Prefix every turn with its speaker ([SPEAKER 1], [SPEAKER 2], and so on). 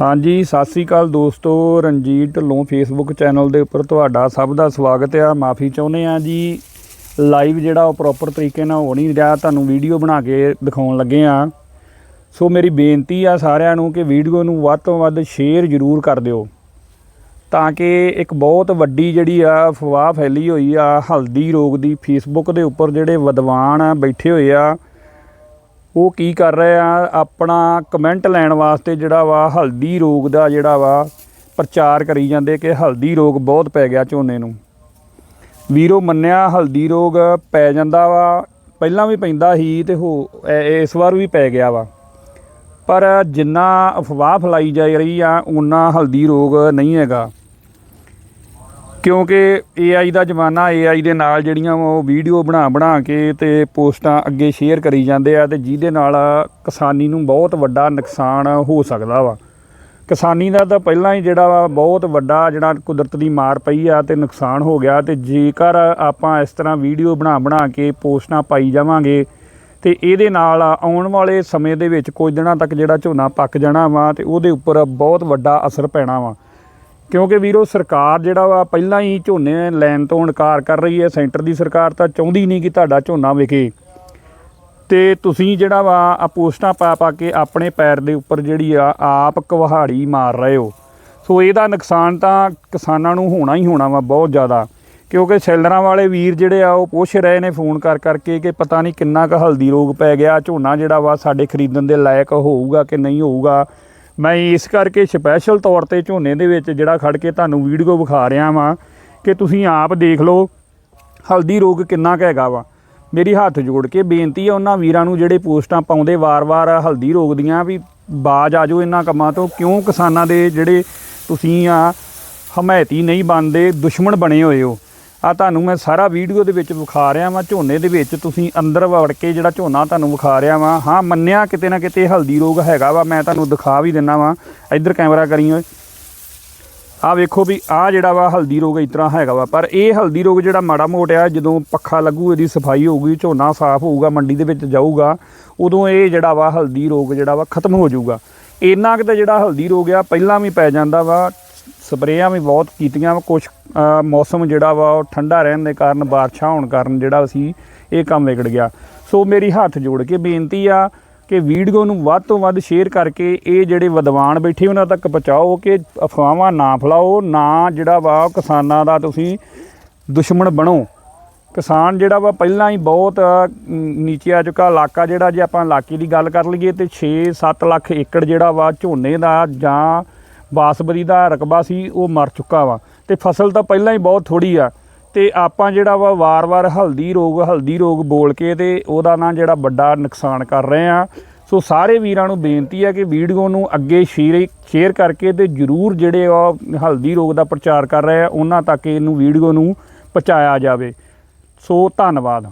[SPEAKER 1] ਹਾਂਜੀ, ਸਤਿ ਸ੍ਰੀ ਅਕਾਲ ਦੋਸਤੋ। Ranjit Dhillon Facebook channel ਦੇ ਉੱਪਰ ਤੁਹਾਡਾ ਸਭ ਦਾ ਸਵਾਗਤ ਆ। ਮਾਫੀ ਚਾਹੁੰਦੇ ਆ ਜੀ। ਲਾਈਵ ਜਿਹੜਾ ਉਹ ਪ੍ਰੋਪਰ ਤਰੀਕੇ ਨਾਲ ਹੋ ਨਹੀਂ ਰਿਹਾ। ਤੁਹਾਨੂੰ ਵੀਡੀਓ ਬਣਾ ਕੇ ਦਿਖਾਉਣ ਲੱਗੇ ਆ। ਸੋ ਮੇਰੀ ਬੇਨਤੀ ਆ ਸਾਰਿਆਂ ਨੂੰ ਕਿ ਵੀਡੀਓ ਨੂੰ ਵੱਧ ਤੋਂ ਵੱਧ ਸ਼ੇਅਰ ਜ਼ਰੂਰ ਕਰ ਦਿਓ। ਤਾਂ ਕਿ ਇੱਕ ਬਹੁਤ ਵੱਡੀ ਜਿਹੜੀ ਆ ਅਫਵਾਹ ਫੈਲੀ ਹੋਈ ਆ, ਹਲਦੀ ਰੋਗ ਦੀ ਫੇਸਬੁੱਕ ਦੇ ਉੱਪਰ ਜਿਹੜੇ ਵਿਦਵਾਨ ਆ ਬੈਠੇ ਹੋਏ ਆ ਉਹ ਕੀ ਕਰ ਰਹੇ ਆ? ਆਪਣਾ ਕਮੈਂਟ ਲੈਣ ਵਾਸਤੇ ਜਿਹੜਾ ਵਾ ਹਲਦੀ ਰੋਗ ਦਾ ਜਿਹੜਾ ਵਾ ਪ੍ਰਚਾਰ ਕਰੀ ਜਾਂਦੇ ਕਿ ਹਲਦੀ ਰੋਗ ਬਹੁਤ ਪੈ ਗਿਆ ਝੋਨੇ ਨੂੰ। ਵੀਰੋ, ਮੰਨਿਆ ਹਲਦੀ ਰੋਗ ਪੈ ਜਾਂਦਾ ਵਾ, ਪਹਿਲਾਂ ਵੀ ਪੈਂਦਾ ਸੀ ਤੇ ਹੋ ਇਸ ਵਾਰ ਵੀ ਪੈ ਗਿਆ ਵਾ। ਪਰ ਜਿੰਨਾ ਅਫਵਾਹ ਫੈਲਾਈ ਜਾ ਰਹੀ ਆ ਉਨਾ ਹਲਦੀ ਰੋਗ ਨਹੀਂ ਹੈਗਾ। ਕਿਉਂਕਿ AI ਦਾ ਜ਼ਮਾਨਾ AI ਦੇ ਨਾਲ ਜਿਹੜੀਆਂ ਉਹ ਵੀਡੀਓ ਬਣਾ ਬਣਾ ਕੇ ਤੇ ਪੋਸਟਾਂ ਅੱਗੇ ਸ਼ੇਅਰ ਕਰੀ ਜਾਂਦੇ ਆ ਤੇ ਜਿਹਦੇ ਨਾਲ ਕਿਸਾਨੀ ਨੂੰ ਬਹੁਤ ਵੱਡਾ ਨੁਕਸਾਨ ਹੋ ਸਕਦਾ ਵਾ। ਕਿਸਾਨੀ ਦਾ ਤਾਂ ਪਹਿਲਾਂ ਹੀ ਜਿਹੜਾ ਵਾ ਬਹੁਤ ਵੱਡਾ ਜਿਹੜਾ ਕੁਦਰਤ ਦੀ ਮਾਰ ਪਈ ਆ ਤੇ ਨੁਕਸਾਨ ਹੋ ਗਿਆ ਤੇ ਜੇਕਰ ਆਪਾਂ ਇਸ ਤਰ੍ਹਾਂ ਵੀਡੀਓ ਬਣਾ ਬਣਾ ਕੇ ਪੋਸਟਾਂ ਪਾਈ ਜਾਵਾਂਗੇ ਤੇ ਇਹਦੇ ਨਾਲ ਆਉਣ ਵਾਲੇ ਸਮੇਂ ਦੇ ਵਿੱਚ ਕੁਝ ਦਿਨਾਂ ਤੱਕ ਜਿਹੜਾ ਝੋਨਾ ਪੱਕ ਜਾਣਾ ਵਾ ਤੇ ਉਹਦੇ ਉੱਪਰ ਬਹੁਤ ਵੱਡਾ ਅਸਰ ਪੈਣਾ ਵਾ। ਕਿਉਂਕਿ ਵੀਰੋ, ਸਰਕਾਰ ਜਿਹੜਾ ਵਾ ਪਹਿਲਾਂ ਹੀ ਝੋਨੇ ਲੈਣ ਤੋਂ ਇਨਕਾਰ ਕਰ ਰਹੀ ਹੈ, ਸੈਂਟਰ ਦੀ ਸਰਕਾਰ ਤਾਂ ਚਾਹੁੰਦੀ ਨਹੀਂ ਕਿ ਤੁਹਾਡਾ ਝੋਨਾ ਵਿਕੇ। ਤੇ ਤੁਸੀਂ ਜਿਹੜਾ ਵਾ ਆ ਪੋਸਟਾਂ ਪਾ ਪਾ ਕੇ ਆਪਣੇ ਪੈਰ ਦੇ ਉੱਪਰ ਜਿਹੜੀ ਆ, ਆਪ ਕੁਹਾੜੀ ਮਾਰ ਰਹੇ ਹੋ। ਸੋ ਇਹਦਾ ਨੁਕਸਾਨ ਤਾਂ ਕਿਸਾਨਾਂ ਨੂੰ ਹੋਣਾ ਹੀ ਹੋਣਾ ਵਾ ਬਹੁਤ ਜ਼ਿਆਦਾ। ਕਿਉਂਕਿ ਸੈਲਰਾਂ ਵਾਲੇ ਵੀਰ ਜਿਹੜੇ ਆ, ਉਹ ਪੁੱਛ ਰਹੇ ਨੇ ਫੋਨ ਕਰ ਕਰਕੇ ਕਿ ਪਤਾ ਨਹੀਂ ਕਿੰਨਾ ਕੁ ਹਲਦੀ ਰੋਗ ਪੈ ਗਿਆ, ਝੋਨਾ ਜਿਹੜਾ ਵਾ ਸਾਡੇ ਖਰੀਦਣ ਦੇ ਲਾਇਕ ਹੋਊਗਾ ਕਿ ਨਹੀਂ ਹੋਊਗਾ। ਮੈਂ ਇਸ ਕਰਕੇ ਸਪੈਸ਼ਲ ਤੌਰ ਤੇ ਝੋਨੇ ਦੇ ਵਿੱਚ ਜਿਹੜਾ ਖੜ ਕੇ ਤੁਹਾਨੂੰ ਵੀਡੀਓ ਵਿਖਾ ਰਿਹਾ ਵਾਂ ਕਿ ਤੁਸੀਂ ਆਪ ਦੇਖ ਲਓ ਹਲਦੀ ਰੋਗ ਕਿੰਨਾ ਕੁ ਹੈਗਾ ਵਾ। ਮੇਰੀ ਹੱਥ ਜੋੜ ਕੇ ਬੇਨਤੀ ਹੈ ਉਹਨਾਂ ਵੀਰਾਂ ਨੂੰ ਜਿਹੜੇ ਪੋਸਟਾਂ ਪਾਉਂਦੇ ਵਾਰ-ਵਾਰ ਹਲਦੀ ਰੋਗ ਦੀਆਂ ਵੀ ਬਾਜ ਆਜੋ ਇਹਨਾਂ ਕੰਮਾਂ ਤੋਂ, ਕਿਉਂ ਕਿਸਾਨਾਂ ਦੇ ਜਿਹੜੇ ਤੁਸੀਂ ਆ ਹਮਾਇਤੀ ਨਹੀਂ ਬਣਦੇ, ਦੁਸ਼ਮਣ ਬਣੇ ਹੋਏ ਹੋ। ਆ ਤੁਹਾਨੂੰ ਮੈਂ ਸਾਰਾ ਵੀਡੀਓ ਦੇ ਵਿੱਚ ਵਿਖਾ ਰਿਹਾ ਵਾਂ, ਝੋਨੇ ਦੇ ਵਿੱਚ ਤੁਸੀਂ ਅੰਦਰ ਵੜ ਕੇ ਜਿਹੜਾ ਝੋਨਾ ਤੁਹਾਨੂੰ ਵਿਖਾ ਰਿਹਾ ਵਾਂ। ਹਾਂ, ਮੰਨਿਆ ਕਿਤੇ ਨਾ ਕਿਤੇ ਹਲਦੀ ਰੋਗ ਹੈਗਾ ਵਾ, ਮੈਂ ਤੁਹਾਨੂੰ ਦਿਖਾ ਵੀ ਦਿੰਨਾ ਵਾਂ। ਇੱਧਰ ਕੈਮਰਾ ਕਰੀ ਓਏ। ਆ ਵੇਖੋ ਵੀ ਆ ਜਿਹੜਾ ਵਾ ਹਲਦੀ ਰੋਗ ਇਸ ਤਰ੍ਹਾਂ ਹੈਗਾ ਵਾ, ਪਰ ਇਹ ਹਲਦੀ ਰੋਗ ਜਿਹੜਾ ਮਾੜਾ ਮੋਟਿਆ ਜਦੋਂ ਪੱਖਾ ਲੱਗੂ, ਇਹਦੀ ਸਫ਼ਾਈ ਹੋਊਗੀ, ਝੋਨਾ ਸਾਫ਼ ਹੋਊਗਾ, ਮੰਡੀ ਦੇ ਵਿੱਚ ਜਾਊਗਾ, ਉਦੋਂ ਇਹ ਜਿਹੜਾ ਵਾ ਹਲਦੀ ਰੋਗ ਜਿਹੜਾ ਵਾ ਖਤਮ ਹੋ ਜਾਊਗਾ। ਇੰਨਾ ਕੁ ਤਾਂ ਜਿਹੜਾ ਹਲਦੀ ਰੋਗ ਆ, ਪਹਿਲਾਂ ਵੀ ਪੈ ਜਾਂਦਾ ਵਾ ਸਪਰੇਆਂ ਵੀ ਬਹੁਤ ਕੀਤੀਆਂ ਕੁਝ ਮੌਸਮ ਜਿਹੜਾ ਵਾ, ਉਹ ਠੰਡਾ ਰਹਿਣ ਦੇ ਕਾਰਨ, ਬਾਰਿਸ਼ਾਂ ਹੋਣ ਕਾਰਨ ਜਿਹੜਾ ਸੀ ਇਹ ਕੰਮ ਵਿਗੜ ਗਿਆ। ਸੋ ਮੇਰੀ ਹੱਥ ਜੋੜ ਕੇ ਬੇਨਤੀ ਆ ਕਿ ਵੀਡੀਓ ਨੂੰ ਵੱਧ ਤੋਂ ਵੱਧ ਸ਼ੇਅਰ ਕਰਕੇ ਇਹ ਜਿਹੜੇ ਵਿਦਵਾਨ ਬੈਠੇ ਉਹਨਾਂ ਤੱਕ ਪਹੁੰਚਾਓ ਕਿ ਅਫਵਾਹਾਂ ਨਾ ਫੈਲਾਓ, ਨਾ ਜਿਹੜਾ ਵਾ ਕਿਸਾਨਾਂ ਦਾ ਤੁਸੀਂ ਦੁਸ਼ਮਣ ਬਣੋ। ਕਿਸਾਨ ਜਿਹੜਾ ਵਾ ਪਹਿਲਾਂ ਹੀ ਬਹੁਤ ਨੀਚੇ ਆ ਚੁੱਕਾ, ਇਲਾਕਾ ਜਿਹੜਾ ਜੇ ਆਪਾਂ ਇਲਾਕੇ ਦੀ ਗੱਲ ਕਰ ਲਈਏ ਤੇ 6-7 ਲੱਖ ਏਕੜ ਜਿਹੜਾ ਵਾ ਝੋਨੇ ਦਾ ਜਾਂ ਬਾਸਮਤੀ ਦਾ ਰਕਬਾ ਸੀ, ਉਹ ਮਰ ਚੁੱਕਾ ਵਾ। ਤੇ ਫਸਲ ਤਾਂ ਪਹਿਲਾਂ ਹੀ ਬਹੁਤ ਥੋੜੀ ਆ। ਤੇ ਆਪਾਂ ਜਿਹੜਾ ਵਾ ਵਾਰ-ਵਾਰ ਹਲਦੀ ਰੋਗ ਹਲਦੀ ਰੋਗ ਬੋਲ ਕੇ ਤੇ ਉਹਦਾ ਨਾ ਜਿਹੜਾ ਵੱਡਾ ਨੁਕਸਾਨ ਕਰ ਰਹੇ ਆ। ਸੋ ਸਾਰੇ ਵੀਰਾਂ ਨੂੰ ਬੇਨਤੀ ਹੈ ਕਿ ਵੀਡੀਓ ਨੂੰ ਅੱਗੇ ਸ਼ੇਅਰ ਸ਼ੇਅਰ ਕਰਕੇ ਤੇ ਜਰੂਰ ਜਿਹੜੇ ਆ ਹਲਦੀ ਰੋਗ ਦਾ ਪ੍ਰਚਾਰ ਕਰ ਰਹੇ ਆ, ਉਹਨਾਂ ਤੱਕ ਇਹਨੂੰ ਵੀਡੀਓ ਨੂੰ ਪਹੁੰਚਾਇਆ ਜਾਵੇ। ਸੋ ਧੰਨਵਾਦ।